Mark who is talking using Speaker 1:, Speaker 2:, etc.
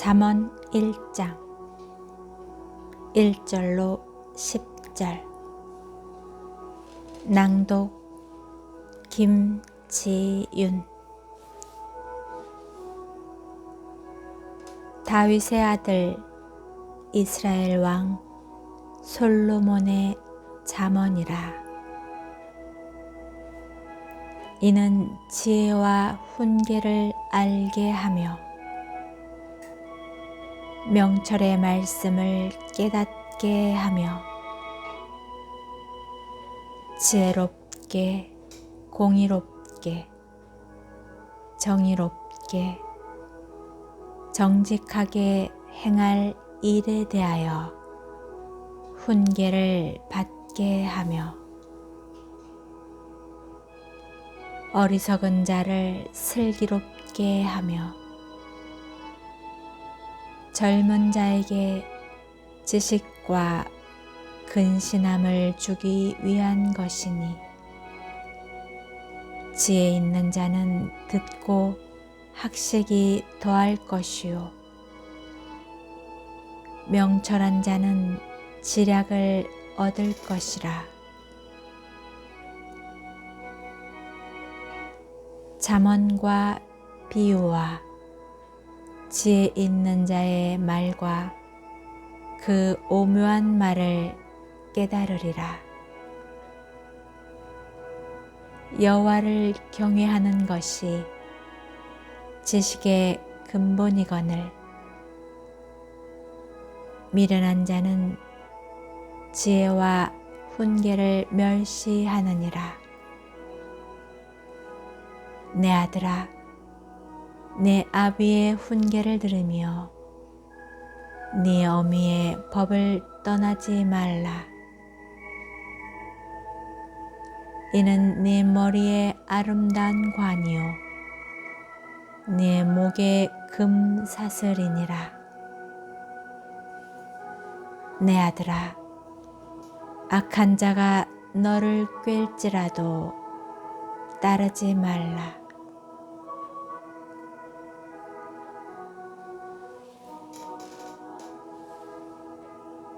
Speaker 1: 잠언 1장. 1절로 10절. 낭독 김지윤. 다윗의 아들 이스라엘 왕 솔로몬의 잠언이라. 이는 지혜와 훈계를 알게 하며 명철의 말씀을 깨닫게 하며 지혜롭게 공의롭게 정의롭게 정직하게 행할 일에 대하여 훈계를 받게 하며 어리석은 자를 슬기롭게 하며 젊은 자에게 지식과 근신함을 주기 위한 것이니 지혜 있는 자는 듣고 학식이 더할 것이요. 명철한 자는 지략을 얻을 것이라. 잠언과 비유와 지혜 있는 자의 말과 그 오묘한 말을 깨달으리라. 여호와를 경외하는 것이 지식의 근본이거늘 미련한 자는 지혜와 훈계를 멸시하느니라. 내 아들아, 내 아비의 훈계를 들으며 네 어미의 법을 떠나지 말라. 이는 네 머리에 아름다운 관이요 네 목에 금 사슬이니라. 내 아들아, 악한 자가 너를 꿰일지라도 따르지 말라.